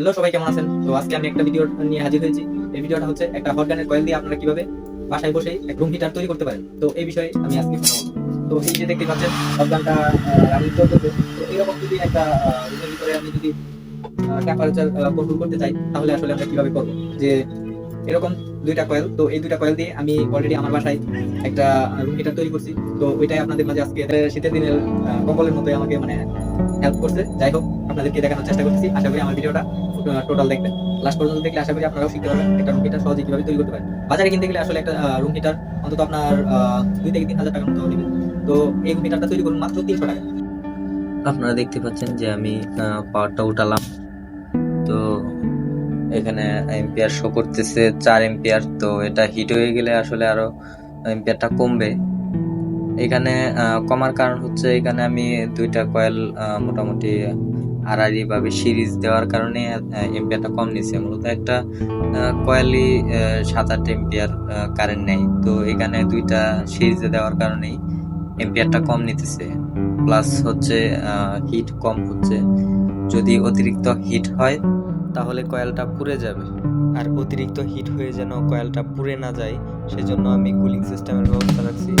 Hello সবাই কেমন আছেন? তো আজকে আমি একটা ভিডিও নিয়ে হাজির হয়েছি। এই ভিডিওটা হচ্ছে একটা হট গানের কয়েল দিয়ে আপনারা কীভাবে বাসায় বসেই এক রুম হিটার তৈরি করতে পারেন। তো এই বিষয়ে আমি আজকে। তো এই যে দেখতে পাচ্ছেন হট গানটা আমি চলতেছে তো এরকম যদি একটা রুমের ভিতরে আমি যদি টেম্পারেচার কন্ট্রোল করতে চাই, তাহলে আসলে আমরা কীভাবে করব? যে এরকম দুইটা কয়েল তো এই দুইটা কয়েল দিয়ে আমি অলরেডি আমার বাসায় একটা রুম হিটার তৈরি করছি। তো ওইটাই আপনাদের মাঝে আজকে শীতের দিনের কম্বলের মতোই আমাকে মানে হেল্প করছে। যাই হোক, আপনাদেরকে দেখানোর চেষ্টা করছি আশা করি আমার ভিডিওটা টোটাল দেখবেন। লাস্ট পর্যন্ত দেখলে আশা করি আপনারাও শিখতে পারবেন একটা রুম হিটার সহজে কীভাবে তৈরি করতে পারেন। বাজারে কিনতে গেলে আসলে একটা রুম হিটার অন্তত আপনার দুই থেকে তিন হাজার টাকার মতো নেবে তো এই রুম হিটারটা তৈরি করুন মাত্র তিনশো টাকা আপনারা দেখতে পাচ্ছেন যে আমি পাওয়ারটা উঠালাম। তো এখানে এম্পিয়ার শো করতেছে চার এম্পিয়ার তো এটা হিট হয়ে গেলে আসলে আরও এম্পিয়ারটা কমবে। এখানে কমার কারণ হচ্ছে এখানে আমি দুইটা কয়েল মোটামুটি সিরিজ দেওয়ার কারণে এম্পিয়ারটা কম মূলত একটা সাত আট এম্পিয়ার কারেন্ট নেই। তো এখানে দুইটা সিরিজে দেওয়ার কারণেই এম্পিয়ারটা কম নিতেছে। প্লাস হচ্ছে হিট কম হচ্ছে। যদি অতিরিক্ত হিট হয়, তাহলে কয়েলটা পুড়ে যাবে। আর অতিরিক্ত হিট হয়ে যেন কয়েলটা পুড়ে না যায়, সেজন্য আমি কুলিং সিস্টেমের ব্যবস্থা রাখছি।